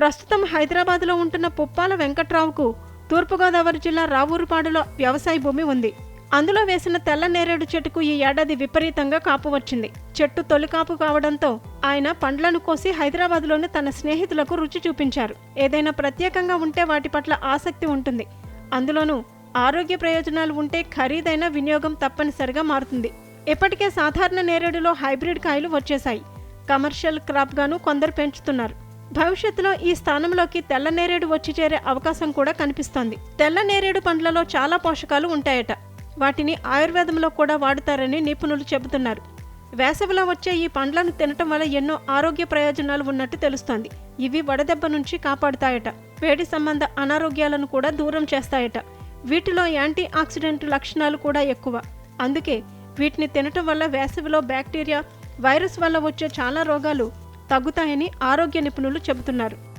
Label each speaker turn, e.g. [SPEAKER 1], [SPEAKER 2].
[SPEAKER 1] ప్రస్తుతం హైదరాబాద్లో ఉంటున్న పుప్పాల వెంకట్రావుకు తూర్పుగోదావరి జిల్లా రావూరుపాడులో వ్యవసాయ భూమి ఉంది. అందులో వేసిన తెల్ల నేరేడు చెట్టుకు ఈ ఏడాది విపరీతంగా కాపు వచ్చింది. చెట్టు తొలి కాపు కావడంతో ఆయన పండ్లను కోసి హైదరాబాద్లోని తన స్నేహితులకు రుచి చూపించారు. ఏదైనా ప్రత్యేకంగా ఉంటే వాటి పట్ల ఆసక్తి ఉంటుంది. అందులోనూ ఆరోగ్య ప్రయోజనాలు ఉంటే ఖరీదైన వినియోగం తప్పనిసరిగా మారుతుంది. ఇప్పటికే సాధారణ నేరేడులో హైబ్రిడ్ కాయలు వచ్చేశాయి. కమర్షియల్ క్రాప్గాను కొందరు పెంచుతున్నారు. భవిష్యత్తులో ఈ స్థానంలోకి తెల్ల నేరేడు వచ్చి చేరే అవకాశం కూడా కనిపిస్తోంది. తెల్ల నేరేడు పండ్లలో చాలా పోషకాలు ఉంటాయట. వాటిని ఆయుర్వేదంలో కూడా వాడుతారని నిపుణులు చెబుతున్నారు. వేసవిలో వచ్చే ఈ పండ్లను తినటం వల్ల ఎన్నో ఆరోగ్య ప్రయోజనాలు ఉన్నట్టు తెలుస్తోంది. ఇవి వడదెబ్బ నుంచి కాపాడుతాయట. వేడి సంబంధ అనారోగ్యాలను కూడా దూరం చేస్తాయట. వీటిలో యాంటీ ఆక్సిడెంట్ లక్షణాలు కూడా ఎక్కువ. అందుకే వీటిని తినటం వల్ల వేసవిలో బ్యాక్టీరియా వైరస్ వల్ల వచ్చే చాలా రోగాలు తగ్గుతాయని ఆరోగ్య నిపుణులు చెబుతున్నారు.